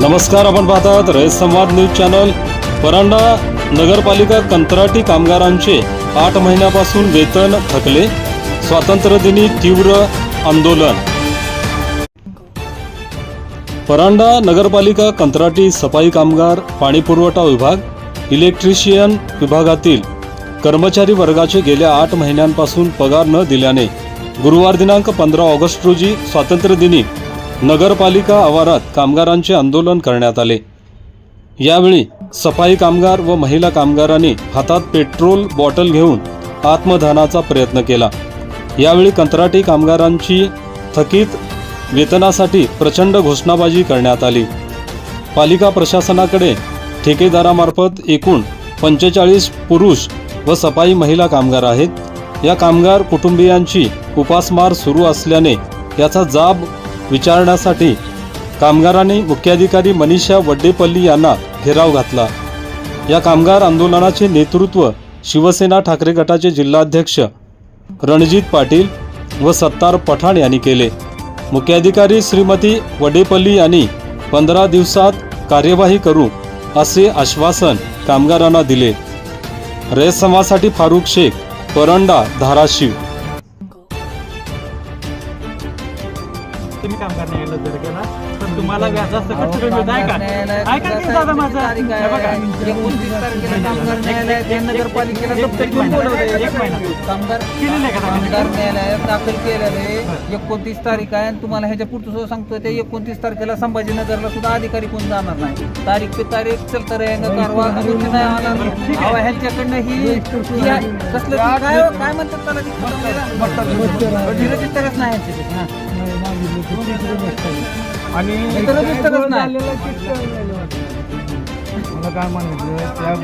नमस्कार आपण पाहतात रयत संवाद न्यूज चॅनल. परांडा नगरपालिका कंत्राटी कामगारांचे आठ महिन्यापासून वेतन थकले. स्वातंत्र्यदिनी तीव्र आंदोलन. परांडा नगरपालिका कंत्राटी सफाई कामगार पाणीपुरवठा विभाग इलेक्ट्रिशियन विभागातील कर्मचारी वर्गाचे गेल्या आठ महिन्यांपासून पगार न दिल्याने गुरुवार दिनांक पंधरा ऑगस्ट रोजी स्वातंत्र्यदिनी नगरपालिका आवारात कामगारांचे आंदोलन करण्यात आले. यावेळी सफाई कामगार व महिला कामगारांनी हातात पेट्रोल बॉटल घेऊन आत्मदानाचा प्रयत्न केला. यावेळी कंत्राटी कामगारांची थकीत वेतनासाठी प्रचंड घोषणाबाजी करण्यात आली. पालिका प्रशासनाकडे ठेकेदारामार्फत एकूण पंचेचाळीस पुरुष व सफाई महिला कामगार आहेत. या कामगार कुटुंबियांची उपासमार सुरू असल्याने याचा जाब विचारण्यासाठी कामगारांनी मुख्याधिकारी मनीषा वड्डेपल्ली यांना घेराव घातला. या कामगार आंदोलनाचे नेतृत्व शिवसेना ठाकरे गटाचे जिल्हाध्यक्ष रणजित पाटील व सत्तार पठाण यांनी केले. मुख्याधिकारी श्रीमती वडेपल्ली यांनी पंधरा दिवसात कार्यवाही करू असे आश्वासन कामगारांना दिले. रयत समाजासाठी फारुख शेख परंडा धाराशिव. तर तुम्हाला व्याजाचं खर्च कमी होत. आहे का ऐका की दादा माझं? हे बघा. एकोणतीस तारखेला कामगार न्यायालयात या नगरपालिकेला दप्तर घेऊन बोलवलंय. एक महिना. कामगार केलेलं आहे का दाखल? कामगार न्यायालयात दाखल केलेलं आहे. एकोणतीस तारीख आहे आणि तुम्हाला ह्याच्या पुढचं सुद्धा सांगतो ते एकोणतीस तारखेला संभाजीनगरला सुद्धा अधिकारी कोण जाणार नाही. तारीख पे तारीख चलत रहेगा कारवा अजून नाही आला. ह्यांच्याकडनं ही आहे. कसलं ती काय हो? काय म्हणतात त्याला? ती नाही. हा. आणि मला काय म्हणायचं त्या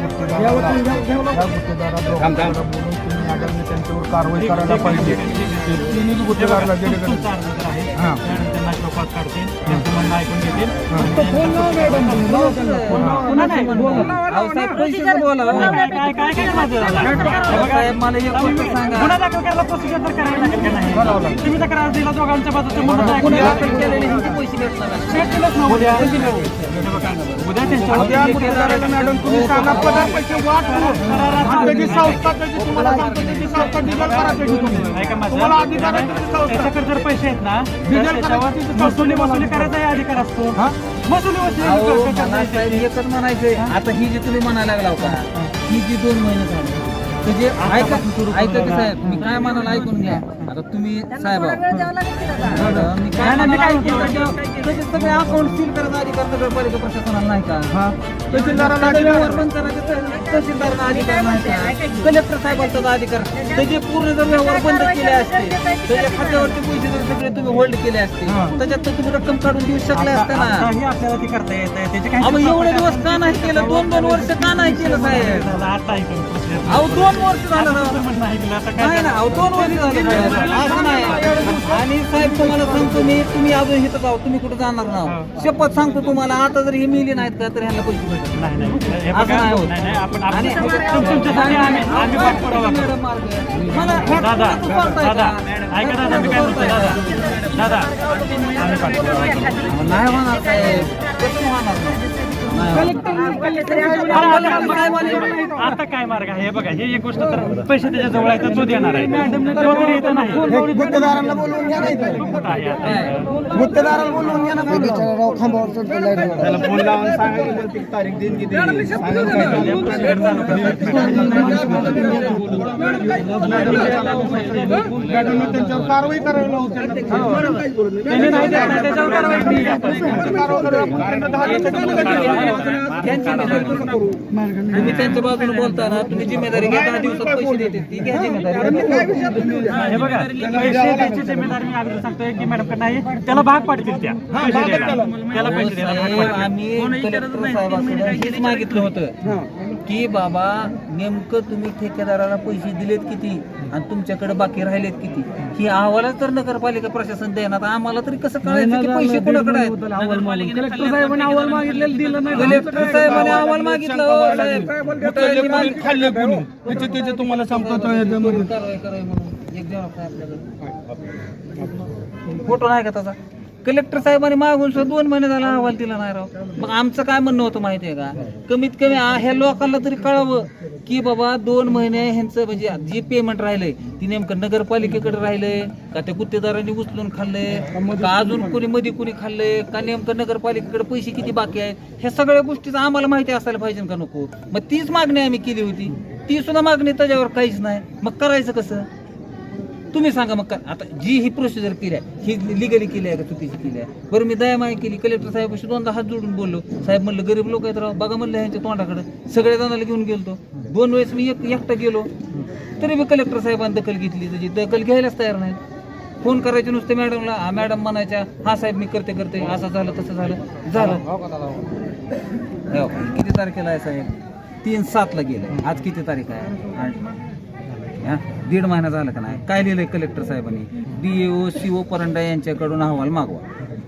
गुत्तेदाराला बोलून तुम्ही आगामी त्यांच्यावर कारवाई करायला पाहिजे तिन्ही गुत्तेदाराला हां. म्हणणं ऐकून घेतील. पुन्हा नाही. काय काय काय माझं? गुन्हा दाखल करायला प्रोसिजर तर करावी लागेल का नाही? तुम्ही तक्रार दिला दोघांच्या बाजूचं उद्या अधिकार आहे आहेत ना त्याच्यावर वसुली करायचा अधिकार असतो. हा? अहो, मला एकच म्हणायचंय. आता ही जी तुम्ही म्हणायला लागला होता ही. जी दोन महिने झाले ऐका ऐका की साहेब मी काय म्हणाला ऐकून घ्या. आता तुम्ही साहेब मी काय नाही, नाही, काय सगळे अकाउंट सील करायचा अधिकार नगरपालिका प्रशासनाला नाही का? हा. अधिकार व्यवहार बंद करायचे तह- तहसीलदारांना अधिकार नाही का? कलेक्टर साहेबांचा अधिकार त्याचे पूर्ण जर व्यवहार बंद केले असते त्याच्या खात्यावरचे पैसे जर सगळे तुम्ही होल्ड केले असते हा. त्याच्यात तर तुम्ही रक्कम काढून देऊ शकले असते ना आताही आपल्याला ते करता येत आहे. त्याचे अहो काही एवढे दिवस का नाही केलं? दोन दोन वर्ष का नाही केलं साहेब? आता ऐकून procedure. अहो दोन वर्ष झालं. ना नाही ना अहो दोन वर्ष झालं साहेब. असं नाही आणि साहेब तुम्हाला सांगतो मी तुम्ही अजून इथं जाऊ तुम्ही कुठे जाणार ना शपथ सांगतो तुम्हाला आता जर ही मिली नाहीत का तर ह्यांना पैसे भेटत नाही हे असं होत. आणि आपण- तुम- तुमच्यासाठी आम्ही आम्ही पाठपुरावा करू. मॅडम मार्ग मला दादा तू करताय दादा का? ऐका दादा मी काय म्हणतो दादा दादा आम्ही पाठपुरावा करू. नाही होणार साहेब कसं होणार नाही? आता काय मार्ग आहे? हे बघा हे एक गोष्ट तर पैसे त्याच्याजवळ आहे. तर तो देणार आहे बोलवून घ्या नाही? गुत्तेदाराला बोलवून घ्या ना त्याला फोन लावून ती तारीख देईन किती त्यांच्यावर कारवाई करायला तुम्ही त्यांच्या बाजूने बोलताना तुम्ही जिम्मेदारी घ्या दहा दिवसात पैसे देते ती घ्या जिम्मेदारी. हे बघा पैसे द्यायची जिम्मेदारी मी अगोदर सांगतोय की मॅडम नाही त्याला भाग पाडतील त्या. पैसे द्यायला. त्याला पैसे द्यायला भाग पाडतील. आम्ही कलेक्टर साहेबांकडे हेच मागितलं होतं. की बाबा नेमकं तुम्ही ठेकेदाराला पैसे दिलेत किती? आणि तुमच्याकडे बाकी राहिलेत किती? ही अहवालच तर नगरपालिका प्रशासन देणार. आम्हाला तरी कसं कळायचं की पैसे कोणाकडे आहेत? कलेक्टर साहेबांनी अहवाल मागितलेलं दिलं नाही. कलेक्टर साहेबांनी अहवाल मागितलं हो, साहेब. कुठं कोणी खाल्ले कोणी? त्याचे त्याचे तुम्हाला सांगतो तो याच्यामध्ये. कारवाई करावी म्हणून. एक जबाब आहे आपल्याकडे फोटो नाही का त्याचा? कलेक्टर साहेबांनी मागून सुद्धा दोन महिने झाला अहवाल दिला नाही राव. मग आमचं काय म्हणणं होतं माहिती आहे का? कमीत कमी आ- ह्या लोकांना तरी कळावं की बाबा दोन महिने ह्यांचं म्हणजे जे पेमेंट राहिलंय ती नेमकं नगरपालिकेकडे राहिलंय का त्या गुत्तेदारांनी उचलून खाल्लंय का अजून कोणी मध्ये कोणी खाल्लंय का नेमकं नगरपालिकेकडे पैसे किती बाकी आहेत? ह्या सगळ्या गोष्टीचं आम्हाला माहिती असायला पाहिजे का नको? मग तीच मागणी आम्ही केली होती. ती सुद्धा मागणी त्याच्यावर काहीच नाही. मग करायचं कसं? तुम्ही सांगा मग आता जी ही प्रोसिजर केली आहे ही लिगली केली आहे का चुकीची केली आहे? बरं मी दयामाय केली. कलेक्टर साहेबाशी दोनदा हात जोडून बोललो. साहेब म्हणलं गरीब लोक आहेत राव बघा म्हणलं ह्यांच्या तोंडाकडे. सगळ्या जणांना घेऊन गेलतो. दोन वेळेस मी एक एकटा गेलो. तरी मी कलेक्टर साहेबांनी दखल घेतली. त्याची दखल घ्यायलाच तयार नाही फोन करायचे नुसते मॅडमला हा मॅडम म्हणायच्या हा साहेब मी करते करते. असं झालं तसं झालं. झालं. हो, किती तारखेला आहे साहेब? तीन सातला गेलं आज किती तारीख आहे. हा? दीड महिना झाला का नाही? काय लिहिलंय कलेक्टर साहेबांनी? D O C O Paranda यांच्याकडून अहवाल मागवा.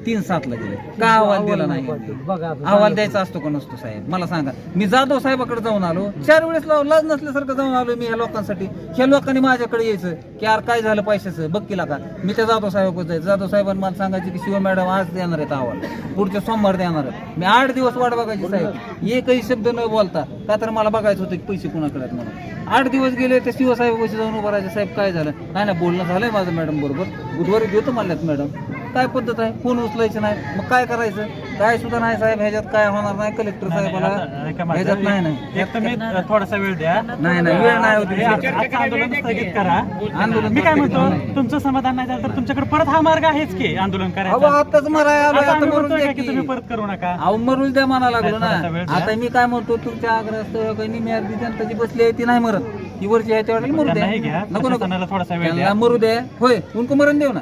तीन सातला गेले का अहवाल दिला नाही? अहवाल द्यायचा असतो का नसतो साहेब? मला सांगा. मी जाधव साहेबाकडे जाऊन आलो. चार वेळेस लाज नसल्यासारखं जाऊन आलो मी ह्या लोकांसाठी. ह्या लोकांनी माझ्याकडे यायचं. की यार काय झालं पैशाचं? बघ केला का मी त्या जाधव साहेबाकडे जायचं. जाधव साहेबांनी मला सांगायचे की शिव मॅडम आज देणार आहेत अहवाल पुढच्या सोमवार देणार आहेत. मी आठ दिवस वाट बघायची साहेब. एकही शब्द न बोलता. का तर मला बघायचं होतं की पैसे कुणाकडे आहेत म्हणून. आठ दिवस गेले ते शिवसाहेब जाऊन उभं राहायचे. साहेब काय झालं? नाही ना बोलणं झालंय माझं मॅडम बरोबर. बुधवारी देतो म्हणल्यात मॅडम. काय पद्धत आहे? फोन उचलायचं नाही. मग काय करायचं? काय सुद्धा नाही साहेब ह्याच्यात काय होणार नाही? कलेक्टर साहेबाला माझं. ह्याच्यात नाही नाही. एक तर मी थोडासा वेळ द्या. नाही नाही वेळ नाही होती. आजचं आंदोलन स्थगित करा. आंदोलन मी काय म्हणतो. तुमचं समाधान नाही झालं तर तुमच्याकडे परत हा मार्ग आहेच की आंदोलन अहो करायचा आताच मराय आलोय आता आता आम्ही मरून म्हणतोय द्या का की की. तुम्ही परत करू नका? अहो मरून द्या म्हणा लागलो ना. थोडासा वेळ द्या. आता मी काय म्हणतो तुमच्या आग्रह निमी अर्धी जनता जी बसली आहे ती नाही मरत. ही वरची आहे त्यावेळेला मरू द्या. घ्या. नको नको. प्रशासनाला थोडासा वेळ त्यांना मरू द्या. होय उनको मरण देऊ ना.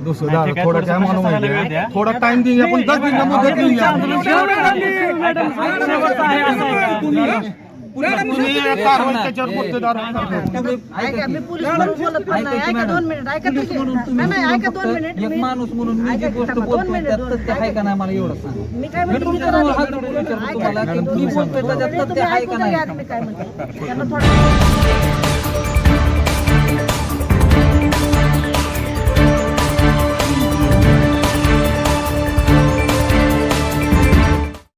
दुसरं थोडा टाइम. थोडा आपण दस मिनिटं मुदत का? तुम्ही. त्याच्यावर गुत्तेदार. दोन दोन. एक माणूस म्हणून मी जी गोष्ट दोन बोलतोय त्यात दोन आहे का नाही मला एवढं सांगा? मी हात जोडून विचारतो तुम्हाला की मी बोलतोय त्याच्यात तथ्य आहे का ऐकून नाही?